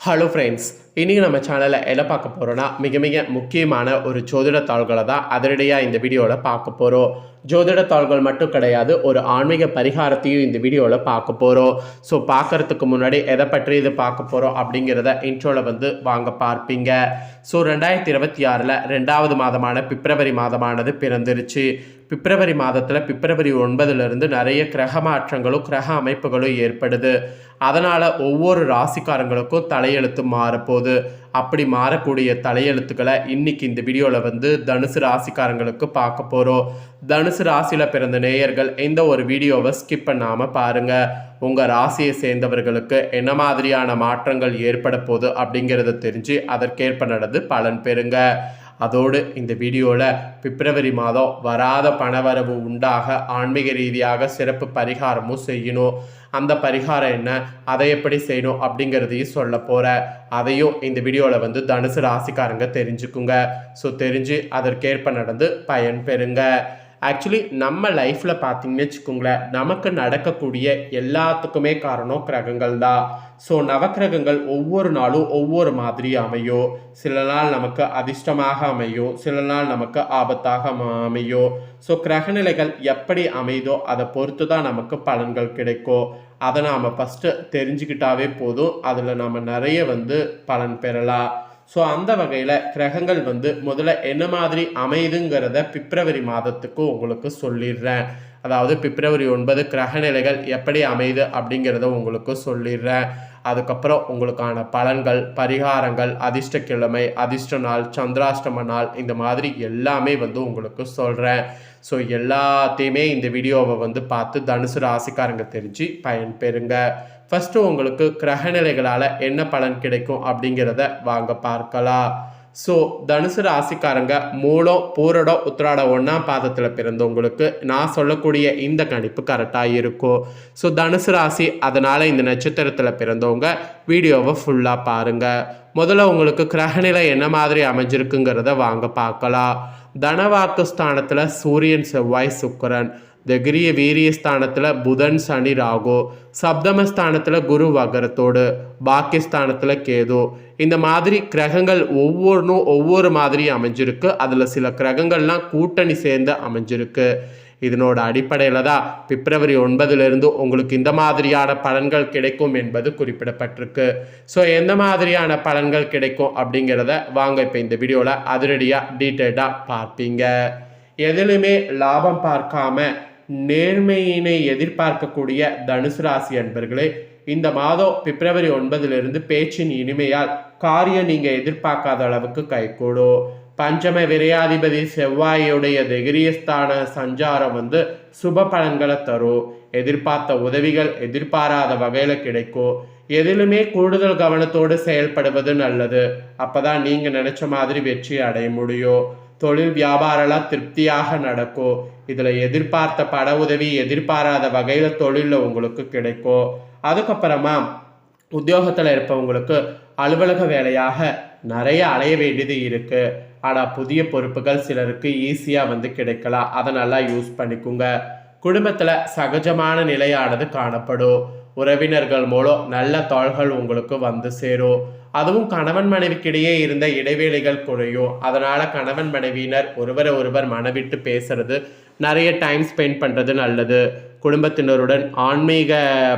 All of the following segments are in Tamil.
ஹலோ ஃப்ரெண்ட்ஸ் இன்றைக்கி நம்ம சேனலில் எதை பார்க்க போகிறோன்னா மிக மிக முக்கியமான ஒரு ஜோதிட தாள்களை தான் அதிரடியாக இந்த வீடியோவில் பார்க்க போகிறோம் ஜோதிட தாள்கள் மட்டும் கிடையாது ஒரு ஆன்மீக பரிகாரத்தையும் இந்த வீடியோவில் பார்க்க போகிறோம் ஸோ பார்க்கறதுக்கு முன்னாடி எதை பற்றி இது பார்க்க போகிறோம் அப்படிங்கிறத இன்ட்ரோவில் வந்து வாங்க பார்ப்பீங்க. ஸோ ரெண்டாயிரத்தி இருபத்தி ஆறில் ரெண்டாவது மாதமான பிப்ரவரி மாதமானது பிறந்துருச்சு. பிப்ரவரி மாதத்தில் பிப்ரவரி ஒன்பதுலேருந்து நிறைய கிரக மாற்றங்களும் கிரக அமைப்புகளும் ஏற்படுது. அதனால் ஒவ்வொரு ராசிக்காரங்களுக்கும் தலையெழுத்து மாறப்போகுது. அப்படி மாறக்கூடிய தலையெழுத்துக்களை இன்னைக்கு இந்த வீடியோவில் வந்து தனுசு ராசிக்காரங்களுக்கு பார்க்க போகிறோம் தனுசு ராசியில் பிறந்த நேயர்கள் இந்த ஒரு வீடியோவை ஸ்கிப் பண்ணாமல் பாருங்கள் உங்கள் ராசியை சேர்ந்தவர்களுக்கு என்ன மாதிரியான மாற்றங்கள் ஏற்பட போகுது அப்படிங்கிறத தெரிஞ்சு அதற்கேற்ப நடந்து பலன் பெறுங்க. அதோடு இந்த வீடியோவில் பிப்ரவரி மாதம் வராத பணவரவு உண்டாக ஆன்மீக ரீதியாக சிறப்பு பரிகாரமும் செய்யணும். அந்த பரிகாரம் என்ன? அதை எப்படி செய்யணும் அப்படிங்கிறதையும் சொல்ல போகிற அதையும் இந்த வீடியோவில் வந்து தனுசு ராசிக்காரங்க தெரிஞ்சுக்குங்க. ஸோ தெரிஞ்சு அதற்கேற்ப நடந்து பயன் பெறுங்க. ஆக்சுவலி நம்ம லைஃப்பில் பார்த்தீங்கன்னு வச்சுக்கோங்களேன் நமக்கு நடக்கக்கூடிய எல்லாத்துக்குமே காரணம் கிரகங்கள் தான். ஸோ நவக்கிரகங்கள் ஒவ்வொரு நாளும் ஒவ்வொரு மாதிரி அமையும். சில நாள் நமக்கு அதிர்ஷ்டமாக அமையும் சில நாள் நமக்கு ஆபத்தாக அமையும். ஸோ கிரகநிலைகள் எப்படி அமையுதோ அதை பொறுத்து தான் நமக்கு பலன்கள் கிடைக்கும். அதை நாம் ஃபஸ்ட்டு தெரிஞ்சுக்கிட்டாவே போதும். அதில் நம்ம நிறைய வந்து பலன் பெறலாம். ஸோ அந்த வகையில் கிரகங்கள் வந்து முதல்ல என்ன மாதிரி அமையுதுங்கிறத பிப்ரவரி மாதத்துக்கு உங்களுக்கு சொல்லிடுறேன். அதாவது பிப்ரவரி ஒன்பது கிரகநிலைகள் எப்படி அமையுது அப்படிங்கிறத உங்களுக்கு சொல்லிடுறேன். அதுக்கப்புறம் உங்களுக்கான பலன்கள் பரிகாரங்கள் அதிர்ஷ்டக்கிழமை அதிர்ஷ்ட நாள் சந்திராஷ்டம நாள் இந்த மாதிரி எல்லாமே வந்து உங்களுக்கு சொல்கிறேன் ஸோ எல்லாத்தையுமே இந்த வீடியோவை வந்து பார்த்து தனுசு ராசிக்காரங்க தெரிஞ்சு பயன்பெறுங்க ஃபஸ்ட்டு உங்களுக்கு கிரகநிலைகளால் என்ன பலன் கிடைக்கும் அப்படிங்கிறத வாங்க பார்க்கலாம். ஸோ தனுசு ராசிக்காரங்க மூலம் பூரடம் உத்திராடம் ஒன்றாம் பாதத்தில் பிறந்தவங்களுக்கு நான் சொல்லக்கூடிய இந்த கணிப்பு கரெக்டாக இருக்கும் ஸோ தனுசு ராசி அதனால் இந்த நட்சத்திரத்தில் பிறந்தவங்க வீடியோவை ஃபுல்லாக பாருங்கள் முதல்ல உங்களுக்கு கிரகநிலை என்ன மாதிரி அமைஞ்சிருக்குங்கிறத வாங்க பார்க்கலாம். தனவாக்கு ஸ்தானத்தில் சூரியன் செவ்வாய் சுக்கிரன். தகிரிய வீரியஸ்தானத்தில் புதன் சனி ராகு. சப்தமஸ்தானத்தில் குரு வகரத்தோடு பாக்கியஸ்தானத்தில் கேது. இந்த மாதிரி கிரகங்கள் ஒவ்வொன்றும் ஒவ்வொரு மாதிரி அமைஞ்சிருக்கு. அதில் சில கிரகங்கள்லாம் கூட்டணி சேர்ந்து அமைஞ்சிருக்கு. இதனோட அடிப்படையில் தான் பிப்ரவரி ஒன்பதுலேருந்து உங்களுக்கு இந்த மாதிரியான பலன்கள் கிடைக்கும் என்பது குறிப்பிடப்பட்டிருக்கு. ஸோ எந்த மாதிரியான பலன்கள் கிடைக்கும் அப்படிங்கிறத வாங்க இப்போ இந்த வீடியோவில் அதிரடியாக டீட்டெயில்டாக பார்ப்பீங்க. எதிலுமே லாபம் பார்க்காம நேர்மையினை எதிர்பார்க்கக்கூடிய தனுசு ராசி அன்பர்களே இந்த மாதம் பிப்ரவரி ஒன்பதிலிருந்து பேச்சின் இனிமையால் காரியம் நீங்கள் எதிர்பார்க்காத அளவுக்கு கைகூடும் பஞ்சம விரையாதிபதி செவ்வாயுடைய திகிரியஸ்தான சஞ்சாரம் வந்து சுப பலன்களை தரும் எதிர்பார்த்த உதவிகள் எதிர்பாராத வகையில் கிடைக்கும் எதிலுமே கூடுதல் கவனத்தோடு செயல்படுவது நல்லது. அப்பதான் நீங்கள் நினச்ச மாதிரி வெற்றி அடைய முடியும் தொழில் வியாபாரம்லாம் திருப்தியாக நடக்கும் இதில் எதிர்பார்த்த பட உதவி எதிர்பாராத வகையில் தொழிலில் உங்களுக்கு கிடைக்கும் அதுக்கப்புறமா உத்தியோகத்தில் இருப்பவங்களுக்கு அலுவலக வேலையாக நிறைய அலைய வேண்டியது இருக்குது ஆனால் புதிய பொறுப்புகள் சிலருக்கு ஈஸியாக வந்து கிடைக்கலாம். அதை நல்லா யூஸ் பண்ணிக்கோங்க. குடும்பத்தில் சகஜமான நிலையானது காணப்படும். உறவினர்கள் மூலம் நல்ல தாள்கள் உங்களுக்கு வந்து சேரும். அதுவும் கணவன் மனைவிக்கிடையே இருந்த இடைவேளைகள் குறையும். அதனால கணவன் மனைவியினர் ஒருவரை ஒருவர் மனவிட்டு பேசுறது நிறைய டைம் ஸ்பெண்ட் பண்ணுறது நல்லது. குடும்பத்தினருடன் ஆன்மீக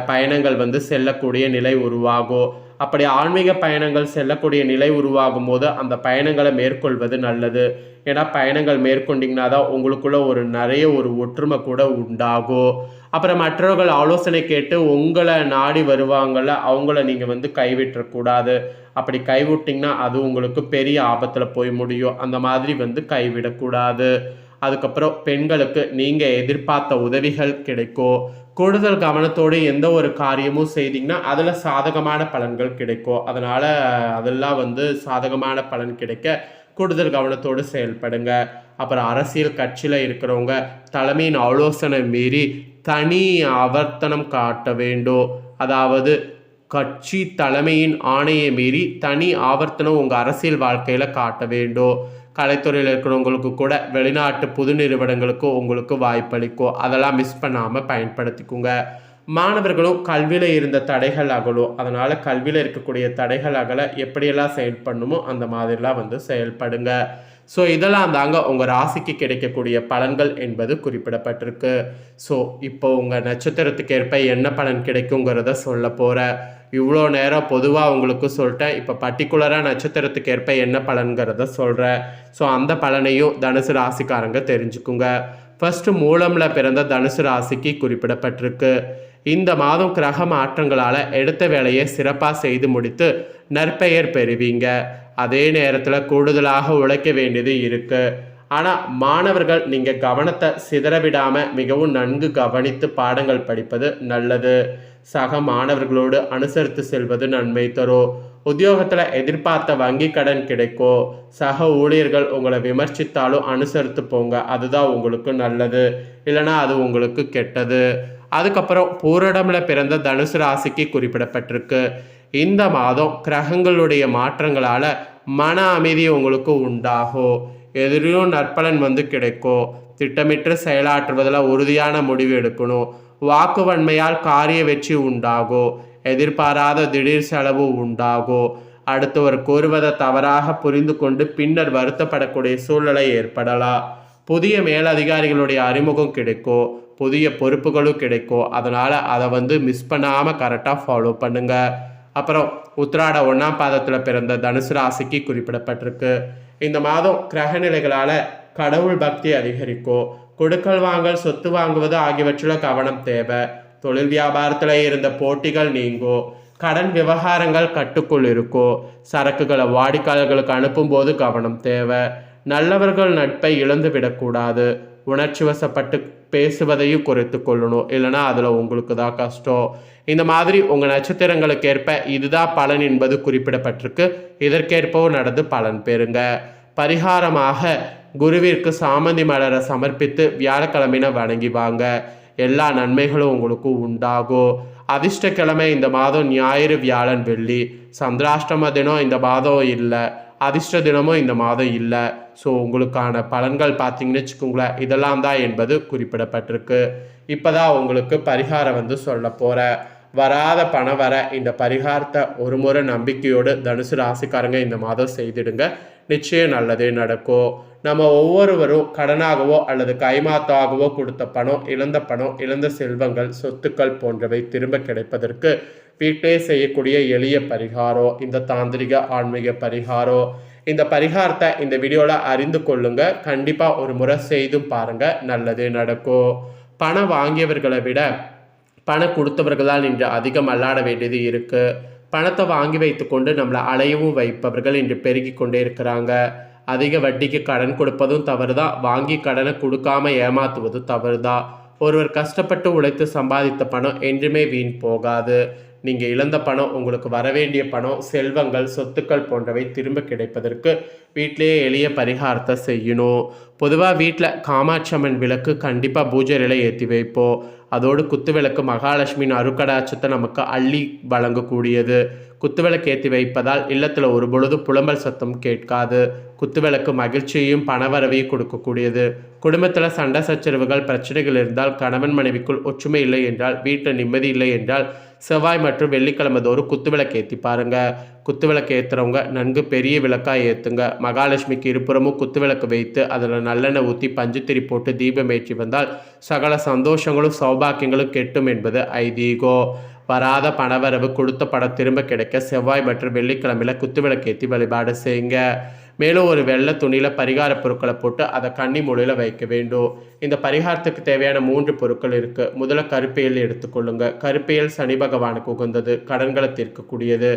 பயணங்கள் வந்து செல்லக்கூடிய நிலை உருவாகும். அப்படி ஆன்மீக பயணங்கள் செல்லக்கூடிய நிலை உருவாகும் போது அந்த பயணங்களை மேற்கொள்வது நல்லது. ஏன்னா பயணங்கள் மேற்கொண்டிங்கன்னா தான் உங்களுக்குள்ள ஒரு நிறைய ஒரு ஒற்றுமை கூட உண்டாகும். அப்புறம் மற்றவர்கள் ஆலோசனை கேட்டு உங்களை நாடி வருவாங்கள்ல அவங்கள நீங்கள் வந்து கைவிட்டக்கூடாது. அப்படி கைவிட்டிங்கன்னா அது உங்களுக்கு பெரிய ஆபத்தில் போய் முடியும். அந்த மாதிரி வந்து கைவிடக்கூடாது. அதுக்கப்புறம் பெண்களுக்கு நீங்கள் எதிர்பார்த்த உதவிகள் கிடைக்கும். கூடுதல் கவனத்தோடு எந்த ஒரு காரியமும் செய்தீங்கன்னா அதில் சாதகமான பலன்கள் கிடைக்கும். அதனால் அதெல்லாம் வந்து சாதகமான பலன் கிடைக்க கூடுதல் கவனத்தோடு செயல்படுங்க. அப்புறம் அரசியல் கட்சியில் இருக்கிறவங்க தலைமையின் ஆலோசனை மீறி தனி ஆவர்த்தனம் காட்ட வேண்டும். அதாவது கட்சி தலைமையின் ஆணையை மீறி தனி ஆவர்த்தனம் உங்கள் அரசியல் வாழ்க்கையில் காட்ட வேண்டும். கலைத்துறையில் இருக்கிறவங்களுக்கு கூட வெளிநாட்டு புது நிறுவனங்களுக்கு உங்களுக்கு வாய்ப்பளிக்கும். அதெல்லாம் மிஸ் பண்ணாமல் பயன்படுத்திக்கோங்க. மாணவர்களும் கல்வியில் இருந்த தடைகள் அகலும். அதனால் கல்வியில் இருக்கக்கூடிய தடைகள் அகல எப்படியெல்லாம் செயல்படணுமோ அந்த மாதிரிலாம் வந்து செயல்படுங்க. ஸோ இதெல்லாம் தாங்க உங்கள் ராசிக்கு கிடைக்கக்கூடிய பலன்கள் என்பது குறிப்பிடப்பட்டிருக்கு. ஸோ இப்போ உங்கள் நட்சத்திரத்துக்கு ஏற்ப என்ன பலன் கிடைக்குங்கிறத சொல்ல போகிற இவ்வளோ நேரம் பொதுவாக உங்களுக்கு சொல்லிட்டேன். இப்போ பர்டிகுலராக நட்சத்திரத்துக்கு ஏற்ப என்ன பலன்கிறத சொல்கிறேன் ஸோ அந்த பலனையும் தனுசு ராசிக்காரங்க தெரிஞ்சுக்குங்க. ஃபஸ்ட்டு மூலமில் பிறந்த தனுசு ராசிக்கு குறிப்பிடப்பட்டிருக்கு. இந்த மாதம் கிரக மாற்றங்களால் எடுத்த வேலையை சிறப்பாக செய்து முடித்து நற்பெயர் பெறுவீங்க. அதே நேரத்தில் கூடுதலாக உழைக்க வேண்டியது இருக்குது ஆனால் மாணவர்கள் நீங்கள் கவனத்தை சிதறவிடாமல் மிகவும் நன்கு கவனித்து பாடங்கள் படிப்பது நல்லது. சக மாணவர்களோடு அனுசரித்து செல்வது நன்மை தரும் உத்தியோகத்தில் எதிர்பார்த்த வங்கி கடன் கிடைக்கும் சக ஊழியர்கள் உங்களை விமர்சித்தாலும் அனுசரித்து போங்க. அதுதான் உங்களுக்கு நல்லது. இல்லைனா அது உங்களுக்கு கெட்டது. அதுக்கப்புறம் பூரடமில் பிறந்த தனுசு ராசிக்கு குறிப்பிடப்பட்டிருக்கு. இந்த மாதம் கிரகங்களுடைய மாற்றங்களால் மன அமைதி உங்களுக்கு உண்டாகும் எதிரிலும் நற்பலன் வந்து கிடைக்கும் திட்டமிட்டு செயலாற்றுவதில் உறுதியான முடிவு எடுக்கணும். வாக்குவன்மையால் காரிய வெற்றி உண்டாகும் எதிர்பாராத திடீர் செலவு உண்டாகும் அடுத்தவர் கூறுவதை தவறாக புரிந்து கொண்டு பின்னர் வருத்தப்படக்கூடிய சூழ்நிலை ஏற்படலாம். புதிய மேலதிகாரிகளுடைய அறிமுகம் கிடைக்கும் புதிய பொறுப்புகளும் கிடைக்கும் அதனால் அதை வந்து மிஸ் பண்ணாமல் கரெக்டாக ஃபாலோ பண்ணுங்கள் அப்புறம் உத்திராட ஒன்றாம் பாதத்தில் பிறந்த தனுசு ராசிக்கு குறிப்பிடப்பட்டிருக்கு. இந்த மாதம் கிரகநிலைகளால் கடவுள் பக்தி அதிகரிக்கும் கொடுக்கல் வாங்கல் சொத்து வாங்குவது ஆகியவற்றில் கவனம் தேவை. தொழில் வியாபாரத்தில் இருந்த போட்டிகள் நீங்கும் கடன் விவகாரங்கள் கட்டுக்குள் இருக்கும் சரக்குகளை வாடிக்கையாளர்களுக்கு அனுப்பும்போது கவனம் தேவை. நல்லவர்கள் நட்பை இழந்து விடக்கூடாது உணர்ச்சி வசப்பட்டு பேசுவதையும் குறைத்து கொள்ளணும். இல்லைனா அதில் உங்களுக்கு தான் கஷ்டம். இந்த மாதிரி உங்கள் நட்சத்திரங்களுக்கு ஏற்ப இதுதான் பலன் என்பது குறிப்பிடப்பட்டிருக்கு. இதற்கேற்பவும் நடந்து பலன் பெறுங்க. பரிகாரமாக குருவிற்கு சாமந்தி மலரை சமர்ப்பித்து வியாழக்கிழமையின வணங்கி வாங்க. எல்லா நன்மைகளும் உங்களுக்கு உண்டாகும். அதிர்ஷ்டக்கிழமை இந்த மாதம் ஞாயிறு வியாழன் வெள்ளி. சந்திராஷ்டம தினம் இந்த மாதம் இல்லை. அதிர்ஷ்ட தினமும் இந்த மாதம் இல்லை. ஸோ உங்களுக்கான பலன்கள் பார்த்தீங்கன்னு வச்சுக்கோங்களேன். இதெல்லாம் தான் என்பது குறிப்பிடப்பட்டிருக்கு. இப்போ தான் உங்களுக்கு பரிகாரம் வந்து சொல்ல போகிறேன் வராத பணம் வர இந்த பரிகாரத்தை ஒரு முறை நம்பிக்கையோடு தனுசு ராசிக்காரங்க இந்த மாதம் செய்திடுங்க. நிச்சயம் நல்லதே நடக்கும். நம்ம ஒவ்வொருவரும் கடனாகவோ அல்லது கைமாத்தாகவோ கொடுத்த பணம் இழந்த பணம் இழந்த செல்வங்கள் சொத்துக்கள் போன்றவை திரும்ப கிடைப்பதற்கு வீட்டிலே செய்யக்கூடிய எளிய பரிகாரம் இந்த தாந்திரிக ஆன்மீக பரிகாரம் இந்த பரிகாரத்தை இந்த வீடியோவில் அறிந்து கொள்ளுங்க. கண்டிப்பாக ஒரு முறை செய்தும் பாருங்கள் நல்லதே நடக்கும். பணம் வாங்கியவர்களை விட பணம் கொடுத்தவர்களால் இன்று அதிகம் அல்லாட வேண்டியது இருக்குது பணத்தை வாங்கி வைத்துக்கொண்டு நம்மளை அலையவும் வைப்பவர்கள் இன்று பெருகி கொண்டே இருக்கிறாங்க. அதிக வட்டிக்கு கடன் கொடுப்பதும் தவறு தான் வாங்கி கடனை கொடுக்காம ஏமாத்துவதும் தவறு தான் ஒருவர் கஷ்டப்பட்டு உழைத்து சம்பாதித்த பணம் என்றுமே வீண் போகாது. நீங்கள் இழந்த பணம் உங்களுக்கு வரவேண்டிய பணம் செல்வங்கள் சொத்துக்கள் போன்றவை திரும்ப கிடைப்பதற்கு வீட்டிலேயே எளிய பரிகாரத்தை செய்யணும். பொதுவாக வீட்டில் காமாட்சம்மன் விளக்கு கண்டிப்பாக பூஜையில் ஏற்றி வைப்போம். அதோடு குத்துவிளக்கு மகாலட்சுமியின் அருக்கடாட்சத்தை நமக்கு அள்ளி வழங்கக்கூடியது. குத்துவிளக்கு ஏற்றி வைப்பதால் இல்லத்தில் ஒரு பொழுது புலம்பல் சத்தம் கேட்காது. குத்துவிளக்கு மகிழ்ச்சியையும் பணவரவையும் கொடுக்கக்கூடியது. குடும்பத்தில் சண்டை சச்சரவுகள் பிரச்சனைகள் இருந்தால் கணவன் மனைவிக்குள் ஒற்றுமை இல்லை என்றால் வீட்டில் நிம்மதி இல்லை என்றால் செவ்வாய் மற்றும் வெள்ளிக்கிழமை தோறும் குத்துவிளக்கு ஏற்றி பாருங்க. குத்துவிளக்கு ஏற்றுறவங்க நன்கு பெரிய விளக்காக ஏற்றுங்க மகாலட்சுமிக்கு இருபுறமும் குத்துவிளக்கு வைத்து அதில் நல்லெண்ணெய் ஊற்றி பஞ்சுத்திரி போட்டு தீபம் ஏற்றி வந்தால் சகல சந்தோஷங்களும் சௌபாக்கியங்களும் கெட்டும் என்பது ஐதீகோ. வராத பணவரவு கொடுத்த படம் திரும்ப கிடைக்க செவ்வாய் மற்றும் வெள்ளிக்கிழமையில் குத்துவிளக்கு ஏற்றி வழிபாடு செய்யுங்க. மேலும் ஒரு வெள்ளை துணியில் பரிகார பொருட்களை போட்டு அதை கன்னி மூலையில் வைக்க வேண்டும். இந்த பரிகாரத்துக்கு தேவையான மூன்று பொருட்கள் இருக்குது முதல்ல கருப்பையில் எடுத்துக்கொள்ளுங்க. கருப்பையில் சனி பகவானுக்கு உகந்தது கடன்களை தீர்க்கக்கூடியது.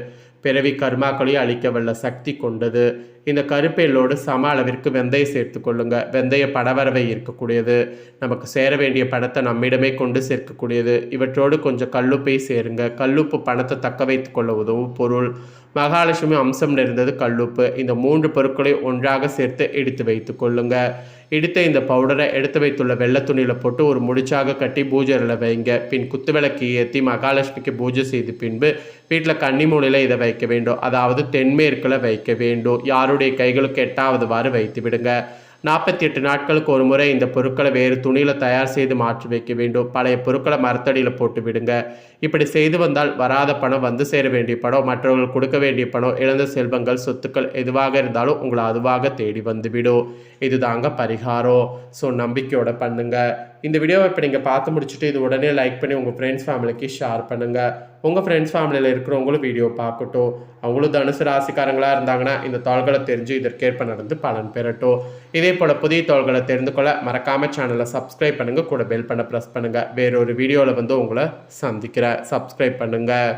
பிறவி கர்மாக்களையும் அழிக்க வல்ல சக்தி கொண்டது. இந்த கருப்பையிலோடு சம அளவிற்கு வெந்தயம் சேர்த்து கொள்ளுங்க வெந்தய படவரவை இருக்கக்கூடியது நமக்கு சேர வேண்டிய பணத்தை நம்மிடமே கொண்டு சேர்க்கக்கூடியது. இவற்றோடு கொஞ்சம் கல்லுப்பை சேருங்க. கல்லுப்பு பணத்தை தக்க வைத்து கொள்ள உதவும் பொருள். மகாலட்சுமி அம்சம் நிறைந்தது கல்லுப்பு. இந்த மூன்று பொருட்களை ஒன்றாக சேர்த்து எடுத்து வைத்து கொள்ளுங்க. எடுத்த இந்த பவுடரை எடுத்து வைத்துள்ள வெள்ளை துணியில் போட்டு ஒரு முடிச்சாக கட்டி பூஜையில் வைங்க. பின் குத்துவிளக்கு ஏற்றி மகாலட்சுமிக்கு பூஜை செய்து பின்பு வீட்டில் கன்னி மூலையில் இதை வைக்க வேண்டும். அதாவது தென்மேற்கில் வைக்க வேண்டும். யாருடைய கைகளுக்கு எட்டாவதுவாறு வைத்து விடுங்க. நாற்பத்தி எட்டு நாட்களுக்கு ஒரு முறை இந்த பொருட்களை வேறு துணியில் தயார் செய்து மாற்றி வைக்க வேண்டும். பழைய பொருட்களை மரத்தடியில் போட்டு விடுங்க. இப்படி செய்து வந்தால் வராத பணம் வந்து சேர வேண்டிய பணம் மற்றவர்கள் கொடுக்க வேண்டிய பணம் இழந்த செல்வங்கள் சொத்துக்கள் எதுவாக இருந்தாலும் உங்களை அதுவாக தேடி வந்துவிடும் இதுதாங்க பரிகாரம். ஸோ நம்பிக்கையோட பண்ணுங்கள் இந்த வீடியோவை இப்போ நீங்கள் பார்த்து முடிச்சுட்டு இது உடனே லைக் பண்ணி உங்கள் ஃப்ரெண்ட்ஸ் ஃபேமிலிக்கு ஷேர் பண்ணுங்கள் உங்கள் ஃப்ரெண்ட்ஸ் ஃபேமிலியில் இருக்கிறவங்களும் வீடியோ பார்க்கட்டும். அவங்களும் தனுசு ராசிக்காரங்களாக இருந்தாங்கன்னா இந்த தாள்களை தெரிஞ்சு இதற்கேற்ப நடந்து பலன் பெறட்டும். இதே போல் புதிய தாள்களை தெரிந்து கொள்ள மறக்காமல் சேனலை சப்ஸ்கிரைப் பண்ணுங்கள் கூட பெல் பண்ண ப்ரெஸ் பண்ணுங்கள் வேறொரு வீடியோவில் வந்து உங்களை சந்திக்கிறேன். சப்ஸ்கிரைப் பண்ணுங்கள்